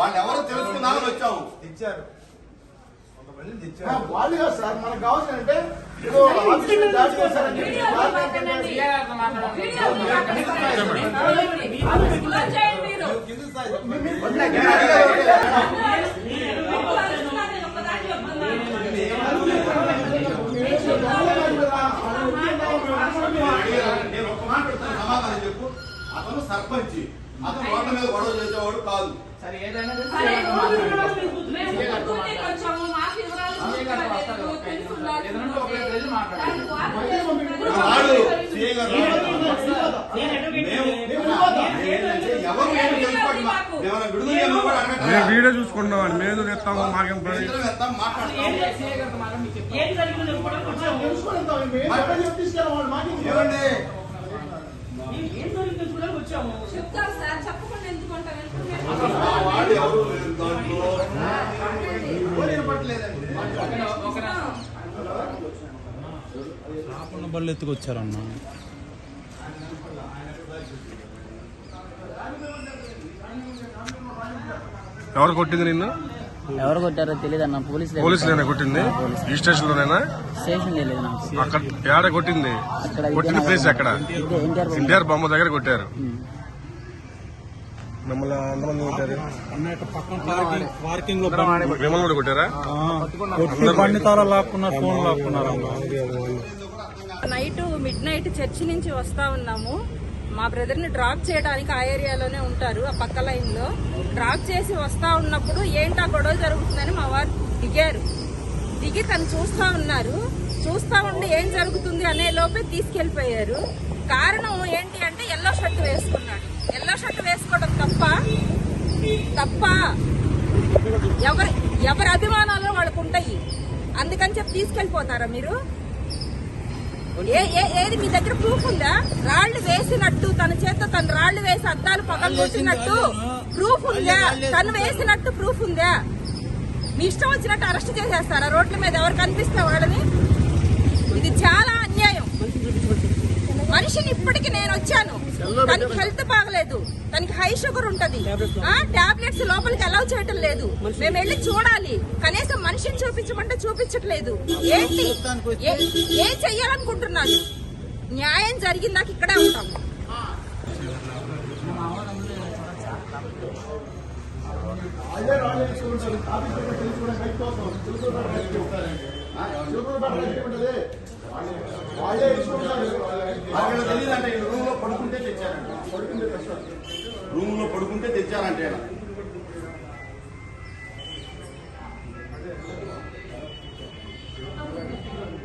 వాళ్ళు ఎవరు వస్తే ఎలా? వాళ్ళు ఎవరు తెలుసుకుందామని వచ్చాము ఆ, వాళ్ళు కాదు సార్ మనకు మీరు. నేను ఒక మాట సమాధానం చెప్పు. అతను సర్పంచ్. అతను రోడ్ల మీద గొడవ చేసేవాడు కాదు. సరే, గారు మేము. వీడియో చూసుకుంటాం మేము తెస్తాము మాకేం పని చెప్తారు సార్ చెప్పకుండా ఎందుకుంటారు ఎవరు లేరు దాంట్లో? బళ్ళు ఎత్తుకొచ్చారన్న. ఎవరు కొట్టింది నిన్ను? ఎవరు కొట్టారో తెలియదు అన్న. పోలీసులు పోలీసులేనా కొట్టింది? ఈ స్టేషన్ లోనేనా స్టేషన్ తెలియదు నాకు. అక్కడ ఏడ కొట్టింది? అక్కడ కొట్టిన ప్లేస్ ఎక్కడ? ఇదే ఎన్టీఆర్ బొమ్మ. దగ్గర కొట్టారు. మిమ్మల్ని ఎంతమంది కొట్టారు. అన్న ఇట్లా పక్కన పార్కింగ్ పార్కింగ్లో మిమ్మల్ని కూడా కొట్టారా? కొట్టి బండి తాళ లాక్కున్నారు ఫోన్ లాక్కున్నారు అన్న నైట్ మిడ్ నైట్ చర్చి నుంచి వస్తా ఉన్నాము. మా బ్రదర్ని డ్రాప్ చేయడానికి ఆ ఏరియాలోనే ఉంటారు ఆ పక్క లైన్లో డ్రాప్ చేసి వస్తా ఉన్నప్పుడు ఏంటా గొడవ జరుగుతుందని మా వారు దిగారు. దిగి తను చూస్తా ఉన్నారు. చూస్తా ఉండి ఏం జరుగుతుంది అనే లోపే తీసుకెళ్ళిపోయారు కారణం ఏంటి అంటే ఎల్లో షర్ట్ వేసుకున్నాడు. షర్ట్ వేసుకోవడం తప్ప తప్ప ఎవరి ఎవరి అభిమానాలు వాళ్ళకు ఉంటాయి. అందుకని చెప్పి తీసుకెళ్ళిపోతారా మీరు? ఏ ఏ- ఏది మీ దగ్గర ప్రూఫ్ ఉందా? రాళ్ళు వేసినట్టు తన చేత తన రాళ్ళు వేసి అద్దాలు పగలు కొట్టినట్టు ప్రూఫ్ ఉందా? తను వేసినట్టు ప్రూఫ్ ఉందా? మీ ఇష్టం వచ్చినట్టు అరెస్ట్ చేసేస్తారా? రోడ్ల మీద ఎవరు కనిపిస్తే వాళ్ళని? ఇది చాలా అన్యాయం. మనిషిని ఇప్పటికి నేను వచ్చాను. తనకి హెల్త్ బాగలేదు. తనకి హై షుగర్ ఉంటది. ఆ టాబ్లెట్స్ లోపలికి అలౌ చేయటం లేదు. మేము వెళ్ళి చూడాలి. కనీసం మనిషిని చూపించమంటే చూపించట్లేదు. ఏంటి? ఏ- ఏం చెయ్యాలనుకుంటున్నాను న్యాయం జరిగిందాక ఇక్కడే ఉంటాం. బయటకు ఉంటుంది వాళ్ళే వేసుకుంటారు వాళ్ళకి తెలియదంటే రూమ్లో పడుకుంటే తెచ్చారంట. రూమ్లో పడుకుంటే తెచ్చారంటే